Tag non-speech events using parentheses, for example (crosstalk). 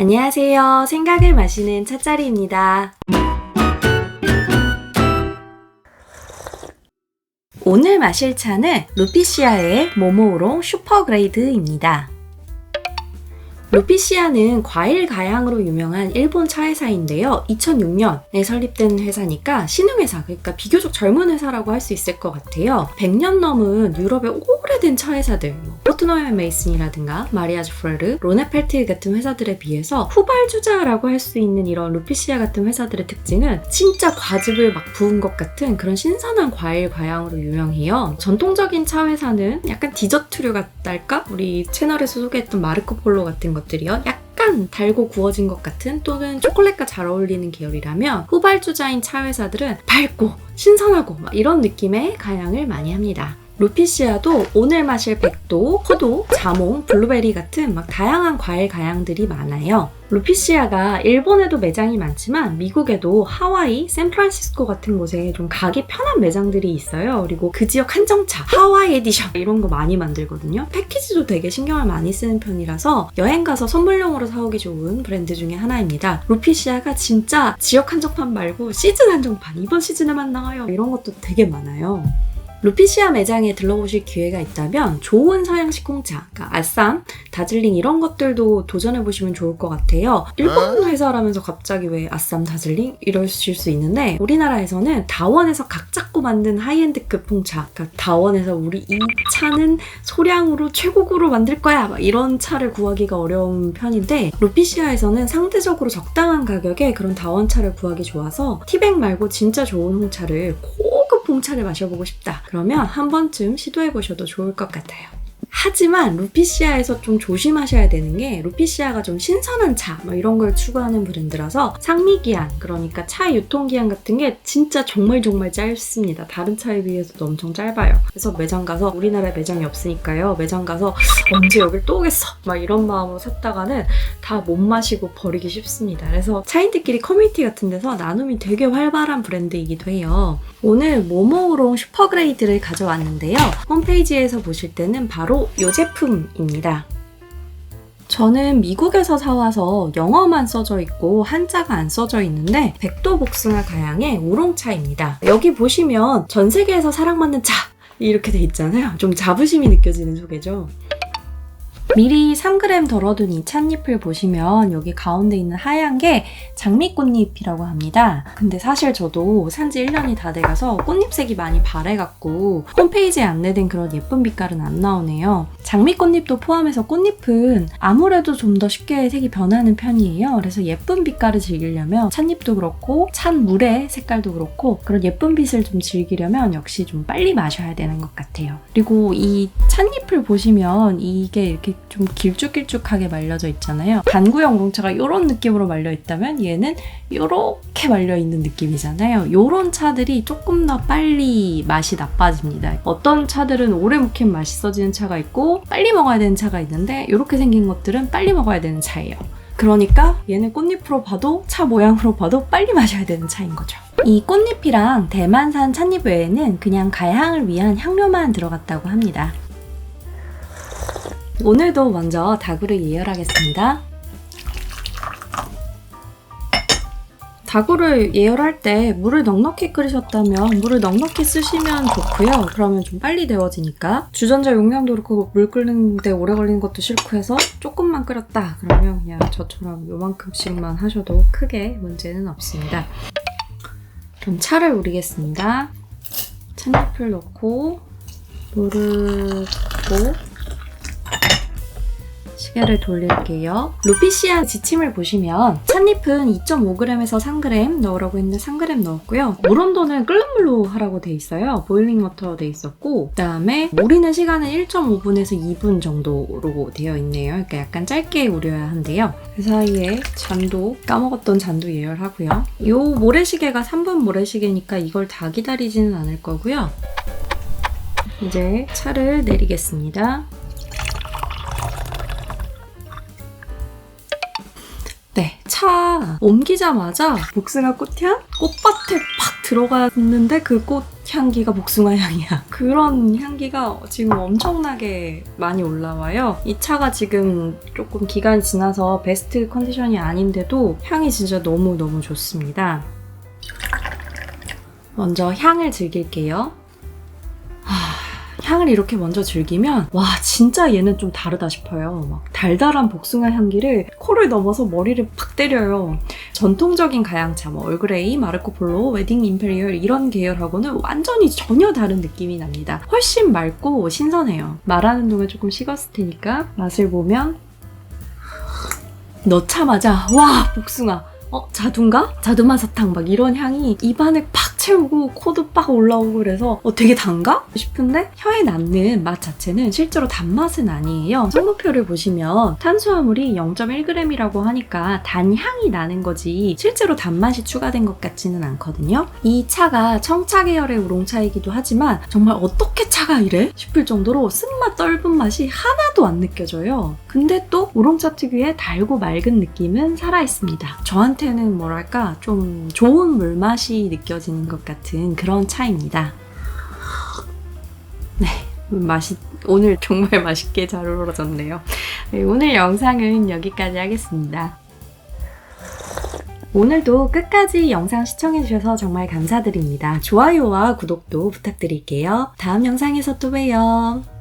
안녕하세요. 생각을 마시는 차짜리입니다. 오늘 마실 차는 루피시아의 모모우롱 슈퍼그레이드입니다. 루피시아는 과일 가양으로 유명한 일본 차 회사인데요. 2006년에 설립된 회사니까 신흥회사, 그러니까 비교적 젊은 회사라고 할 수 있을 것 같아요. 100년 넘은 유럽의 오래된 차 회사들, 뭐 포트노이 메이슨이라든가 마리아즈 프레르, 로네펠트 같은 회사들에 비해서 후발주자라고 할 수 있는 이런 루피시아 같은 회사들의 특징은 진짜 과즙을 막 부은 것 같은 그런 신선한 과일 과양으로 유명해요. 전통적인 차 회사는 약간 디저트류 같달까? 우리 채널에서 소개했던 마르코 폴로 같은 것들이요. 약간 달고 구워진 것 같은 또는 초콜릿과 잘 어울리는 계열이라면 후발주자인 차 회사들은 밝고 신선하고 막 이런 느낌의 가양을 많이 합니다. 루피시아도 오늘 마실 백도, 포도, 자몽, 블루베리 같은 막 다양한 과일 가양들이 많아요. 루피시아가 일본에도 매장이 많지만 미국에도 하와이, 샌프란시스코 같은 곳에 좀 가기 편한 매장들이 있어요. 그리고 그 지역 한정차, 하와이 에디션 이런 거 많이 만들거든요. 패키지도 되게 신경을 많이 쓰는 편이라서 여행 가서 선물용으로 사오기 좋은 브랜드 중에 하나입니다. 루피시아가 진짜 지역 한정판 말고 시즌 한정판, 이번 시즌에만 나와요. 이런 것도 되게 많아요. 루피시아 매장에 들러보실 기회가 있다면 좋은 서양식 홍차, 그러니까 아쌈, 다즐링 이런 것들도 도전해보시면 좋을 것 같아요. 일본 회사라면서 갑자기 왜 아쌈, 다즐링 이러실 수 있는데 우리나라에서는 다원에서 각 잡고 만든 하이엔드급 홍차, 그러니까 다원에서 우리 이 차는 소량으로 최고급으로 만들 거야 막 이런 차를 구하기가 어려운 편인데 루피시아에서는 상대적으로 적당한 가격에 그런 다원차를 구하기 좋아서 티백 말고 진짜 좋은 홍차를 고급 홍차를 마셔보고 싶다. 그러면 한 번쯤 시도해보셔도 좋을 것 같아요. 하지만 루피시아에서 좀 조심하셔야 되는 게 루피시아가 좀 신선한 차 뭐 이런 걸 추구하는 브랜드라서 상미기한 그러니까 차 유통기한 같은 게 진짜 정말 정말 짧습니다. 다른 차에 비해서도 엄청 짧아요. 그래서 매장 가서 우리나라에 매장이 없으니까요. 매장 가서 언제 여길 또 오겠어 막 이런 마음으로 샀다가는 다 못 마시고 버리기 쉽습니다. 그래서 차인들끼리 커뮤니티 같은 데서 나눔이 되게 활발한 브랜드이기도 해요. 오늘 모모우롱 슈퍼그레이드를 가져왔는데요. 홈페이지에서 보실 때는 바로 이 제품입니다. 저는 미국에서 사와서 영어만 써져 있고 한자가 안 써져 있는데 백도 복숭아 가양의 우롱차입니다. 여기 보시면 전 세계에서 사랑받는 차 이렇게 돼 있잖아요. 좀 자부심이 느껴지는 소개죠. 미리 3g 덜어둔 이 찻잎을 보시면 여기 가운데 있는 하얀 게 장미꽃잎이라고 합니다. 근데 사실 저도 산지 1년이 다 돼가서 꽃잎색이 많이 바래갖고 홈페이지에 안내된 그런 예쁜 빛깔은 안 나오네요. 장미꽃잎도 포함해서 꽃잎은 아무래도 좀 더 쉽게 색이 변하는 편이에요. 그래서 예쁜 빛깔을 즐기려면 찻잎도 그렇고 찬물의 색깔도 그렇고 그런 예쁜 빛을 좀 즐기려면 역시 좀 빨리 마셔야 되는 것 같아요. 그리고 이 찻잎을 보시면 이게 이렇게 좀 길쭉길쭉하게 말려져 있잖아요. 단구형 공차가 이런 느낌으로 말려 있다면 얘는 이렇게 말려 있는 느낌이잖아요. 이런 차들이 조금 더 빨리 맛이 나빠집니다. 어떤 차들은 오래 묵힌 맛있어지는 차가 있고 빨리 먹어야 되는 차가 있는데 이렇게 생긴 것들은 빨리 먹어야 되는 차예요. 그러니까 얘는 꽃잎으로 봐도 차 모양으로 봐도 빨리 마셔야 되는 차인 거죠. 이 꽃잎이랑 대만산 찻잎 외에는 그냥 가향을 위한 향료만 들어갔다고 합니다. 오늘도 먼저 다구를 예열하겠습니다. 다구를 예열할 때 물을 넉넉히 끓이셨다면 물을 넉넉히 쓰시면 좋고요. 그러면 좀 빨리 데워지니까 주전자 용량도 그렇고 물 끓는데 오래 걸리는 것도 싫고 해서 조금만 끓였다. 그러면 그냥 저처럼 요만큼씩만 하셔도 크게 문제는 없습니다. 그럼 차를 우리겠습니다. 찻잎을 넣고 물을 붓고 시계를 돌릴게요. 루피시아 지침을 보시면 찻잎은 2.5g에서 3g 넣으라고 했는데 3g 넣었고요. 물 온도는 끓는 물로 하라고 돼 있어요. 보일링 워터로 돼 있었고 그다음에 우리는 시간은 1.5분에서 2분 정도로 되어 있네요. 그러니까 약간 짧게 우려야 한대요. 그 사이에 잔도 까먹었던 잔도 예열하고요. 이 모래시계가 3분 모래시계니까 이걸 다 기다리지는 않을 거고요. 이제 차를 내리겠습니다. 네, 차 옮기자마자 복숭아 꽃향? 꽃밭에 팍 들어갔는데 그 꽃 향기가 복숭아 향이야. (laughs) 그런 향기가 지금 엄청나게 많이 올라와요. 이 차가 지금 조금 기간이 지나서 베스트 컨디션이 아닌데도 향이 진짜 너무너무 좋습니다. 먼저 향을 즐길게요. 하, 향을 이렇게 먼저 즐기면 와 진짜 얘는 좀 다르다 싶어요. 막 달달한 복숭아 향기를 코를 넘어서 머리를 팍 때려요. 전통적인 가양차, 뭐 얼그레이, 마르코 폴로, 웨딩 임페리얼 이런 계열하고는 완전히 전혀 다른 느낌이 납니다. 훨씬 맑고 신선해요. 말하는 동안 조금 식었을 테니까 맛을 보면 넣자마자 와 복숭아 어 자두인가? 자두맛 사탕 막 이런 향이 입안을 팍 채우고 코도 빡 올라오고 그래서 어 되게 단가? 싶은데 혀에 남는 맛 자체는 실제로 단맛은 아니에요. 성분표를 보시면 탄수화물이 0.1g이라고 하니까 단향이 나는 거지 실제로 단맛이 추가된 것 같지는 않거든요. 이 차가 청차 계열의 우롱차이기도 하지만 정말 어떻게 차가 이래? 싶을 정도로 쓴맛 떫은 맛이 하나도 안 느껴져요. 근데 또 우롱차 특유의 달고 맑은 느낌은 살아있습니다. 저한테는 뭐랄까 좀 좋은 물맛이 느껴지는 것 같은 그런 차입니다. 네, 맛이 오늘 정말 (laughs) 맛있게 잘 어우러졌네요. 네, 오늘 영상은 여기까지 하겠습니다. 오늘도 끝까지 영상 시청해주셔서 정말 감사드립니다. 좋아요와 구독도 부탁드릴게요. 다음 영상에서 또 봬요.